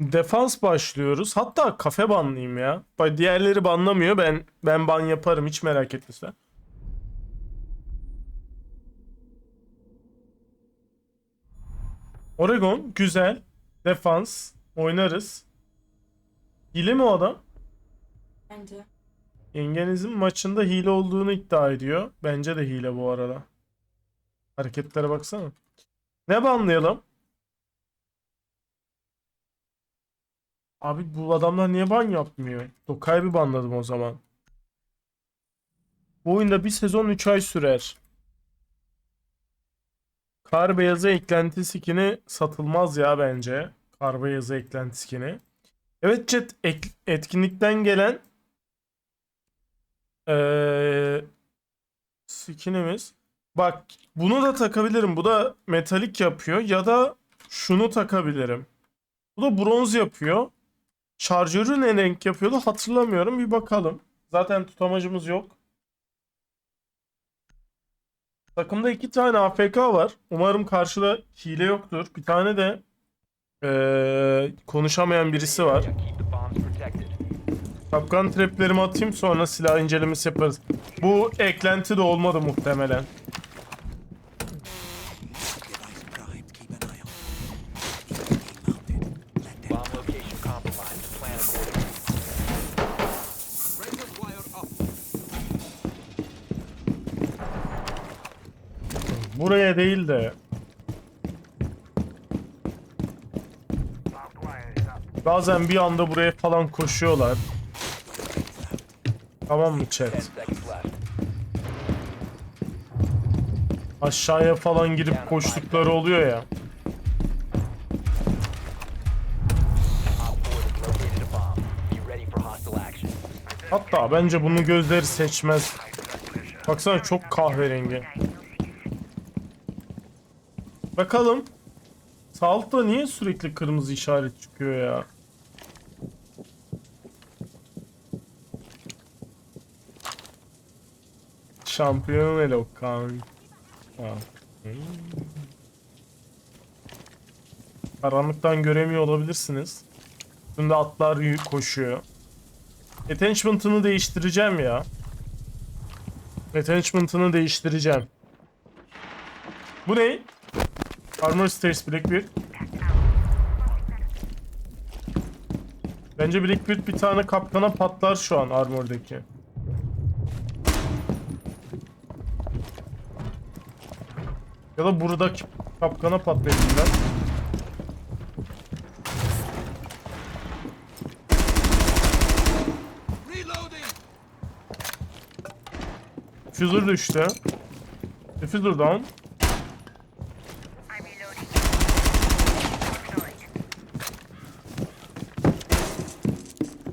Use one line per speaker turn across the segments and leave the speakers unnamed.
Defans başlıyoruz. Hatta kafe banlayayım ya. Bak diğerleri banlamıyor. Ben ben ban yaparım hiç merak etme sen. Oregon güzel. Defans oynarız. Hile mi o adam?
Bence.
Yengenizin maçında hile olduğunu iddia ediyor. Bence de hile bu arada. Hareketlere baksana. Ne banlayalım? Abi bu adamlar niye ban yapmıyor? Dokay bir banladım o zaman. Bu oyunda bir sezon 3 ay sürer. Kar beyazı eklenti skini satılmaz ya bence. Kar beyazı eklenti skini. Evet chat etkinlikten gelen ee, skinimiz. Bak bunu da takabilirim. Bu da metalik yapıyor. Ya da şunu takabilirim. Bu da bronz yapıyor. Şarjörü ne renk yapıyordu hatırlamıyorum. Bir bakalım. Zaten tutamacımız yok. Takımda iki tane AFK var. Umarım karşıda hile yoktur. Bir tane de ee, konuşamayan birisi var. Kapkan traplerimi atayım sonra silah incelemesi yaparız. Bu eklenti de olmadı muhtemelen. De. Bazen bir anda buraya falan koşuyorlar. Tamam mı
10
chat? Aşağıya falan girip koştukları oluyor ya.
Op 4 has located a bomb. Be ready for hostile action.
Hatta bence bunu gözleri seçmez. Baksana çok kahverengi. Bakalım. Sağ niye sürekli kırmızı işaret çıkıyor ya? Şampiyon Elokan. Ha. Hmm. Karanlıktan göremiyor olabilirsiniz. Üstünde atlar koşuyor. Attachment'ını değiştireceğim ya. Attachment'ını değiştireceğim. Bu ne? Armor Stairs Blackbeard. Bence Blackbeard bir tane kapkana patlar şu an armordaki. Ya da buradaki kapkana patlayabilirler. Diffuser düştü. Diffuser down.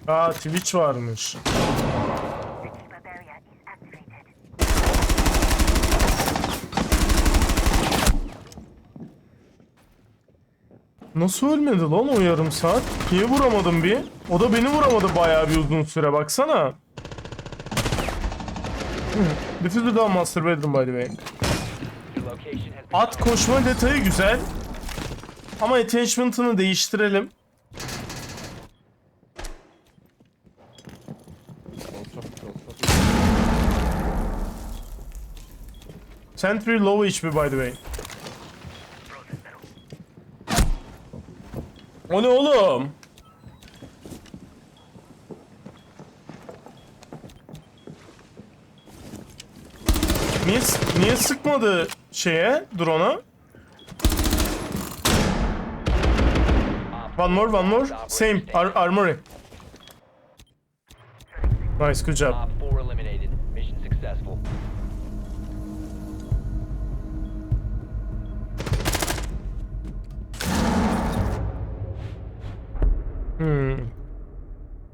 Aa Twitch varmış. Nasıl ölmedi lan o yarım saat? Niye vuramadım bir? O da beni vuramadı bayağı bir uzun süre baksana. Diffuser down master bedroom by the way. At koşma detayı güzel. Ama attachment'ını değiştirelim. Sentry low HP by the way. O ne oğlum? Niye, niye sıkmadı şeye, drone'a? One more, one more. Same, ar armory. Nice, good job.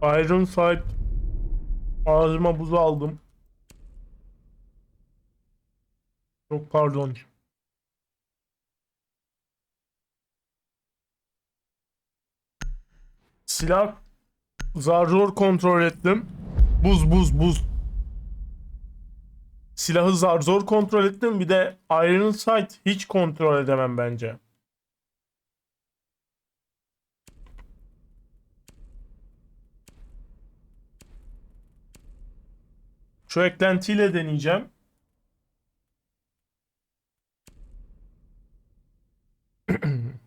Iron Sight. Ağzıma buz aldım. Çok pardon. Silah zar zor kontrol ettim. Buz buz buz. Silahı zar zor kontrol ettim. Bir de Iron Sight hiç kontrol edemem bence. Şu eklentiyle deneyeceğim.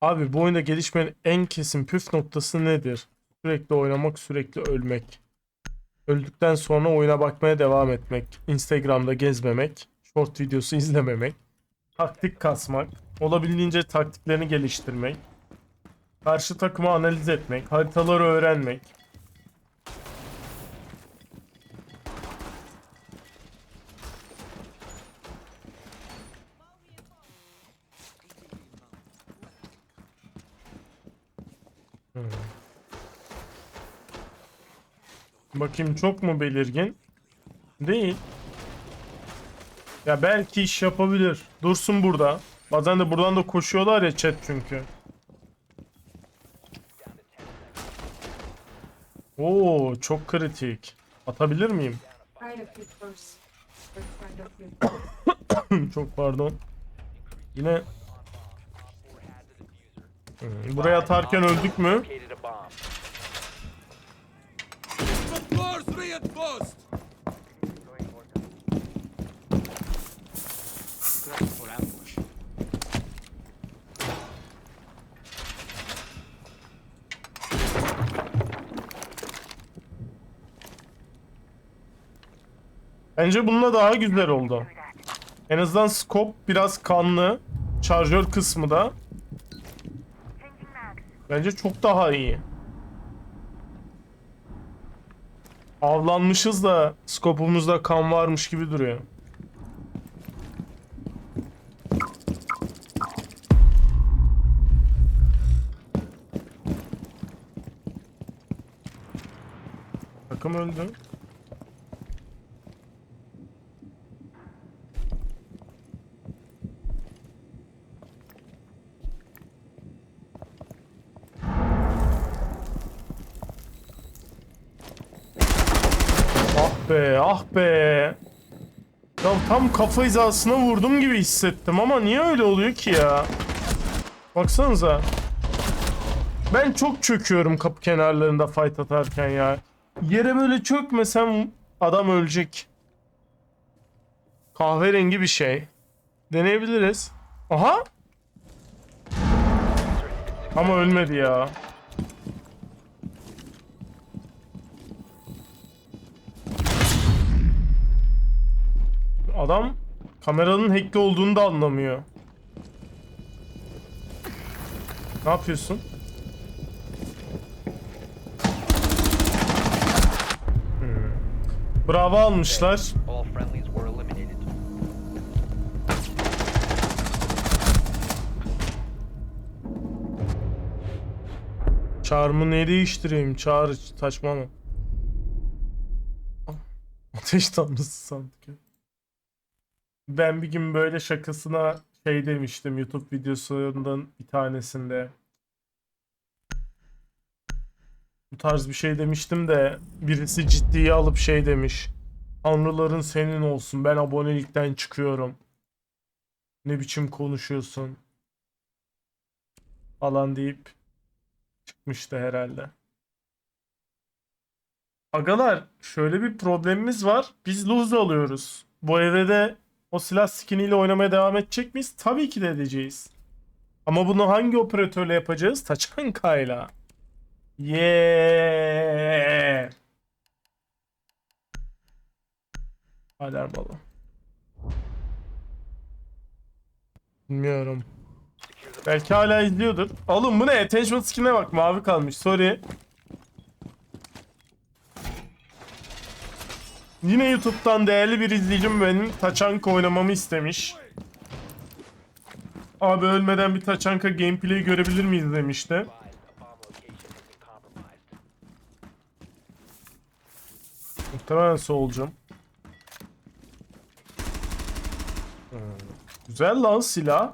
Abi bu oyunda gelişmenin en kesin püf noktası nedir? Sürekli oynamak, sürekli ölmek. Öldükten sonra oyuna bakmaya devam etmek. Instagram'da gezmemek. Short videosu izlememek. Taktik kasmak. Olabildiğince taktiklerini geliştirmek. Karşı takımı analiz etmek. Haritaları öğrenmek. Bakayım çok mu belirgin? Değil. Ya belki iş yapabilir. Dursun burada. Bazen de buradan da koşuyorlar ya chat çünkü. Oo çok kritik. Atabilir miyim? Çok pardon. Yine Hmm, buraya atarken öldük mü?
Reinforced!
Bence bununla daha güzel oldu. En azından scope biraz kanlı. Şarjör kısmı da. Bence çok daha iyi. Avlanmışız da skopumuzda kan varmış gibi duruyor. Takım öldü. Ah be, ah be. Ya tam kafa hizasına vurdum gibi hissettim ama niye öyle oluyor ki ya? Baksanıza. Ben çok çöküyorum kapı kenarlarında fight atarken ya. Yere böyle çökmesem adam ölecek. Kahverengi bir şey. Deneyebiliriz. Aha. Ama ölmedi ya. Adam kameranın hackli olduğunu da anlamıyor. Ne yapıyorsun? Hmm. Bravo almışlar. Çağrımı ne değiştireyim? Çağrı saçma mı? Ateş tanrısı sandık ya. Ben bir gün böyle şakasına şey demiştim YouTube videosundan bir tanesinde. Bu tarz bir şey demiştim de birisi ciddiye alıp şey demiş. Tanrıların senin olsun ben abonelikten çıkıyorum. Ne biçim konuşuyorsun? Falan deyip çıkmıştı herhalde. Agalar şöyle bir problemimiz var. Biz lose alıyoruz. Bu evrede o silah skiniyle oynamaya devam edecek miyiz? Tabii ki de edeceğiz. Ama bunu hangi operatörle yapacağız? Taçanka'yla. Yeah. Alarm alalım. Bilmiyorum. Belki hala izliyordur. Oğlum bu ne? Attention skin'e bak. Mavi kalmış. Sorry. Yine YouTube'dan değerli bir izleyicim benim Taçanka oynamamı istemiş. Abi ölmeden bir Taçanka gameplay görebilir miyiz demişti. Muhtemelen solcum. Hmm, Güzel lan silah.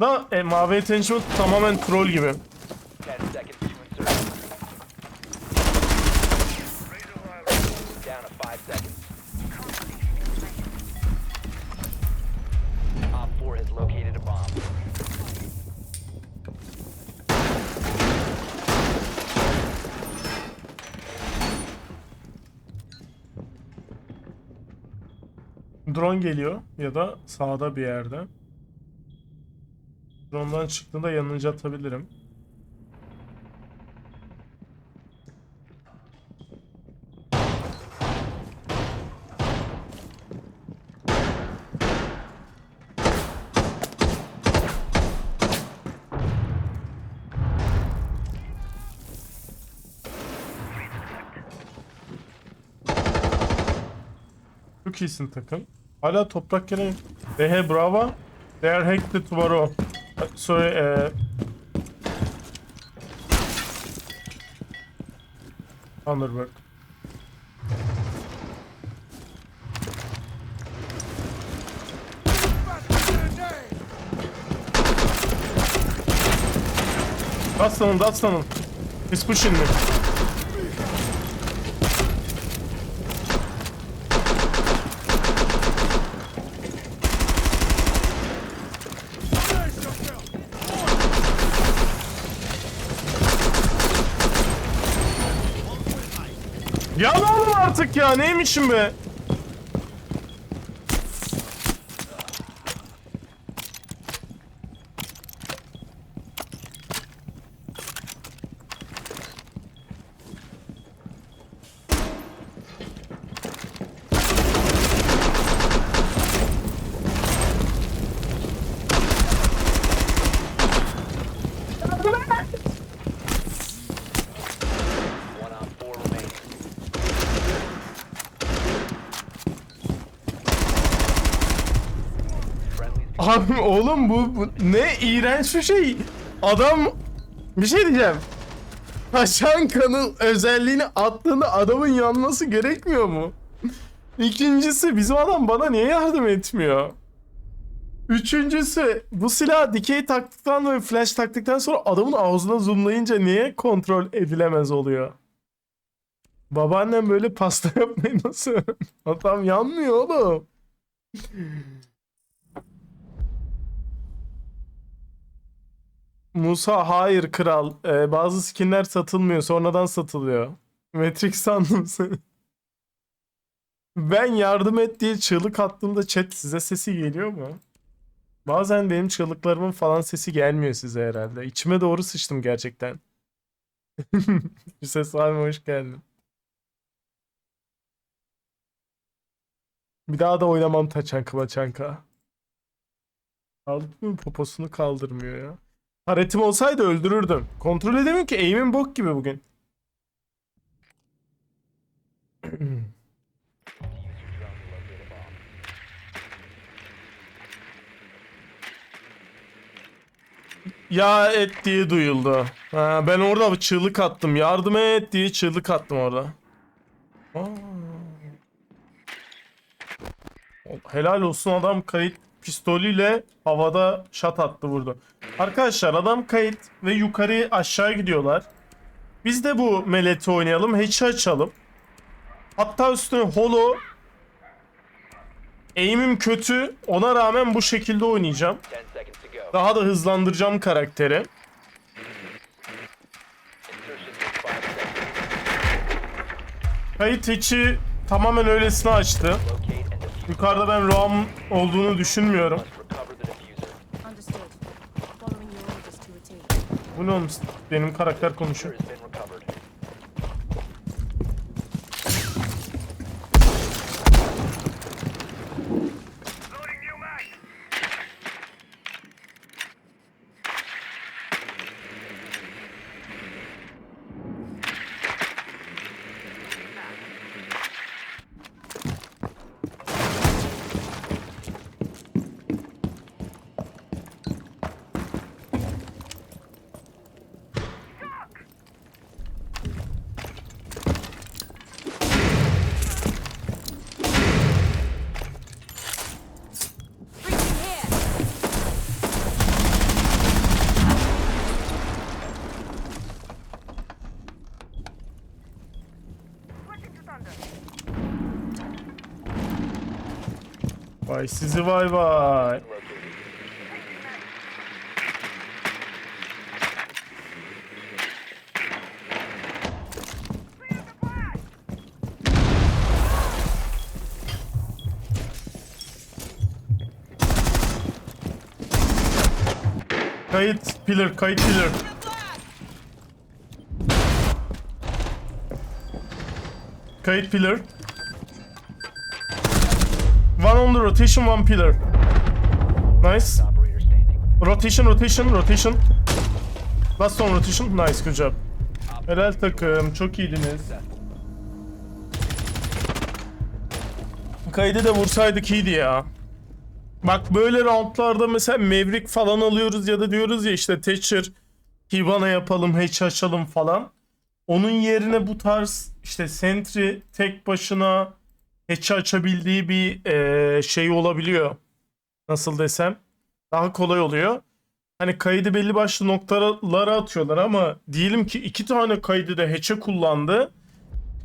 Da e, mavi attention tamamen troll gibi. Drone geliyor ya da sağda bir yerde. Drone'dan çıktığında yanınca atabilirim. Çok iyisin takım. Hala toprak gene. They have Brava. They are hacked the tomorrow. Sorry. Uh... Thunderbird. Aslanım, aslanım. He's pushing me. Ya ne oğlum artık ya neymişim be?
One on four remaining. Friendly's
Abi oğlum bu, bu ne iğrenç bir şey. Adam bir şey diyeceğim. Taşanka'nın özelliğini attığında adamın yanması gerekmiyor mu? İkincisi bizim adam bana niye yardım etmiyor? Üçüncüsü bu silah dikey taktıktan ve flash taktıktan sonra adamın ağzına zoomlayınca niye kontrol edilemez oluyor? Babaannem böyle pasta yapmayı nasıl? Adam yanmıyor oğlum. Musa hayır kral. Ee, bazı skinler satılmıyor. Sonradan satılıyor. Matrix sandım seni. Ben yardım et diye çığlık attığımda chat size sesi geliyor mu? Bazen benim çığlıklarımın falan sesi gelmiyor size herhalde. İçime doğru sıçtım gerçekten. Ses abi hoş geldin. Bir daha da oynamam taçanka maçanka. Aldık mı poposunu kaldırmıyor ya. Taretim olsaydı öldürürdüm. Kontrol edemiyorum ki aim'im bok gibi bugün. ya et diye duyuldu. Ha, ben orada bir çığlık attım. Yardım et diye çığlık attım orada. Aa. Helal olsun adam kayıt pistolüyle havada şat attı vurdu. Arkadaşlar adam kayıt ve yukarı aşağı gidiyorlar. Biz de bu meleti oynayalım. Hatch'i açalım. Hatta üstüne holo Aim'im kötü. Ona rağmen bu şekilde oynayacağım.
10 seconds to go.
Daha da hızlandıracağım karakteri.
Insertion in 5 seconds.
Kayıt içi tamamen öylesine açtı. Yukarıda ben ROM olduğunu düşünmüyorum. Bu ne oğlum? Benim karakter konuşuyor. Vay sizi vay vay. Kayıt pillar, kayıt pillar. Kayıt pillar. Rotation, one pillar. Nice. Rotation, rotation, rotation. Last on rotation. Nice, good job. Helal takım, çok iyiydiniz. Kaydı da vursaydık iyiydi ya. Bak böyle roundlarda mesela Maverick falan alıyoruz ya da diyoruz ya işte Thatcher, Hibana yapalım, hatch açalım falan. Onun yerine bu tarz işte Sentry tek başına hatch açabildiği bir eee, şey olabiliyor. Nasıl desem. Daha kolay oluyor. Hani kaydı belli başlı noktalara atıyorlar ama diyelim ki iki tane kaydı da hatch'e kullandı.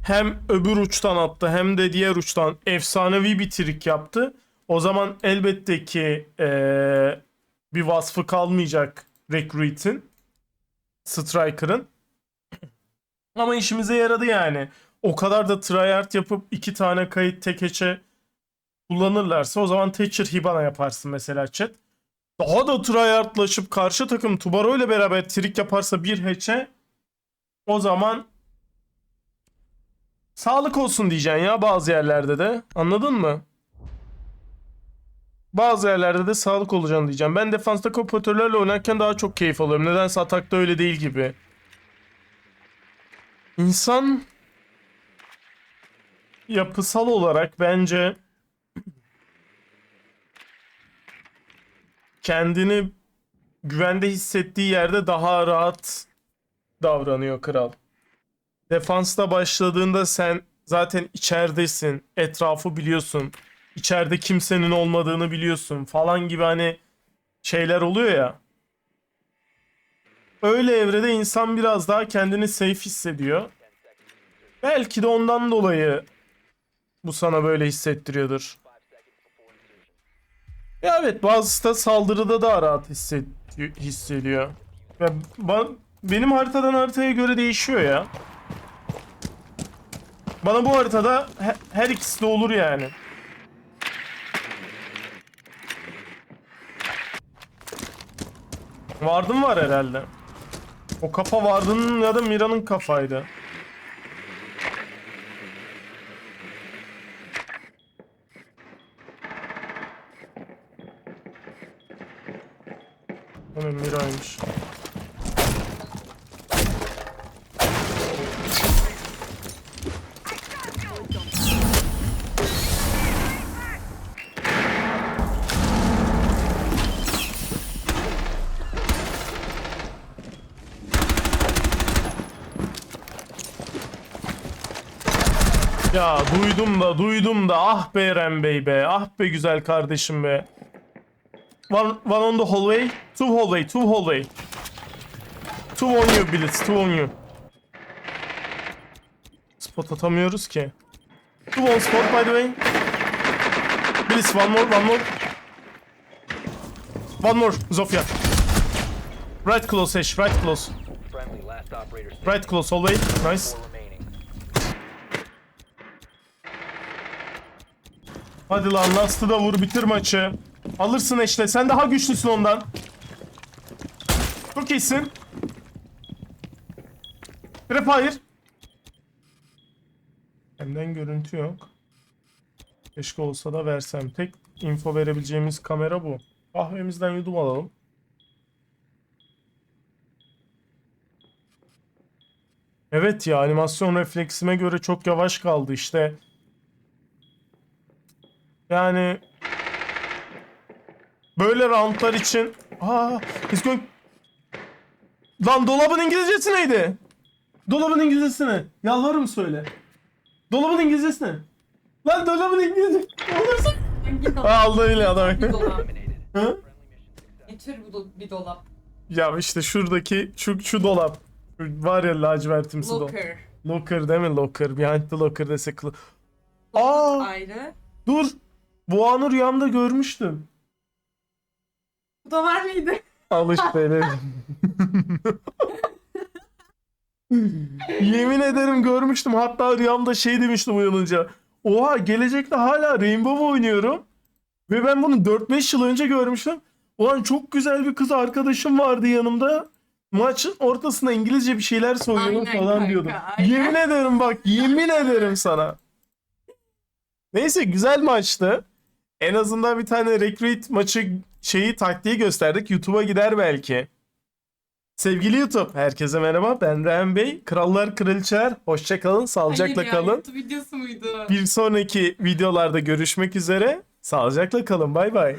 Hem öbür uçtan attı hem de diğer uçtan efsanevi bir trik yaptı. O zaman elbette ki eee, bir vasfı kalmayacak Recruit'in, Striker'ın. Ama işimize yaradı yani. O kadar da tryhard yapıp iki tane kayıt tek hatch'e kullanırlarsa o zaman Thatcher Hibana yaparsın mesela chat. Daha da tryhardlaşıp karşı takım Tubaro ile beraber trik yaparsa bir hatch'e o zaman sağlık olsun diyeceksin ya bazı yerlerde de. Anladın mı? Bazı yerlerde de sağlık olacağını diyeceğim. Ben defansta kopatörlerle oynarken daha çok keyif alıyorum. Nedense atakta öyle değil gibi. İnsan yapısal olarak bence kendini güvende hissettiği yerde daha rahat davranıyor kral. Defansta başladığında sen zaten içeridesin, etrafı biliyorsun, içeride kimsenin olmadığını biliyorsun falan gibi hani şeyler oluyor ya. Öyle evrede insan biraz daha kendini safe hissediyor. Belki de ondan dolayı bu sana böyle hissettiriyordur. Ya evet bazısı da saldırıda daha rahat hissediyor. hissediyor. Ya ba- benim haritadan haritaya göre değişiyor ya. Bana bu haritada he- her ikisi de olur yani. Vardın var herhalde. O kafa Vardın'ın ya da Mira'nın kafaydı. Mira'ymış. Ya duydum da duydum da ah be Eren Bey be ah be güzel kardeşim be. One, one on the hallway, two hallway, two hallway. Two on you Blitz, two on you. Spot atamıyoruz ki. Two on spot by the way. Blitz one more, one more. One more, Zofia. Right close Ash, right close. Right close hallway, nice. Hadi lan Last'ı da vur bitir maçı. Alırsın işte sen daha güçlüsün ondan. Çok iyisin. Prefire. Benden görüntü yok. Keşke olsa da versem. Tek info verebileceğimiz kamera bu. Kahvemizden yudum alalım. Evet ya animasyon refleksime göre çok yavaş kaldı işte. Yani böyle roundlar için aa he's going Lan dolabın İngilizcesi neydi? Dolabın İngilizcesi ne? Yalvarırım söyle. Dolabın İngilizcesi ne? Lan dolabın İngilizcesi.
Dolap?
Aldı öyle adam. Hı?
Ne tür bu bir dolap?
ya işte şuradaki şu şu dolap. Var ya lacivertimsi dolap.
Locker.
Locker değil mi locker? Behind the locker desek. Aa!
Ayrı.
Dur. Bu anı rüyamda görmüştüm.
Bu da var mıydı?
Al işte Yemin ederim görmüştüm. Hatta rüyamda şey demiştim uyanınca. Oha gelecekte hala Rainbow oynuyorum. Ve ben bunu 4-5 yıl önce görmüştüm. Ulan çok güzel bir kız arkadaşım vardı yanımda. Maçın ortasında İngilizce bir şeyler
Aynen
falan
kanka,
diyordum.
aynen.
Yemin ederim bak yemin ederim sana. Neyse güzel maçtı. En azından bir tane recruit maçı şeyi taktiği gösterdik. YouTube'a gider belki. Sevgili YouTube, herkese merhaba. Ben Rehan Bey. Krallar Kraliçeler. Hoşçakalın, sağlıcakla
Hayır ya,
kalın.
YouTube videosu muydu?
Bir sonraki videolarda görüşmek üzere. Sağlıcakla kalın. Bay bay.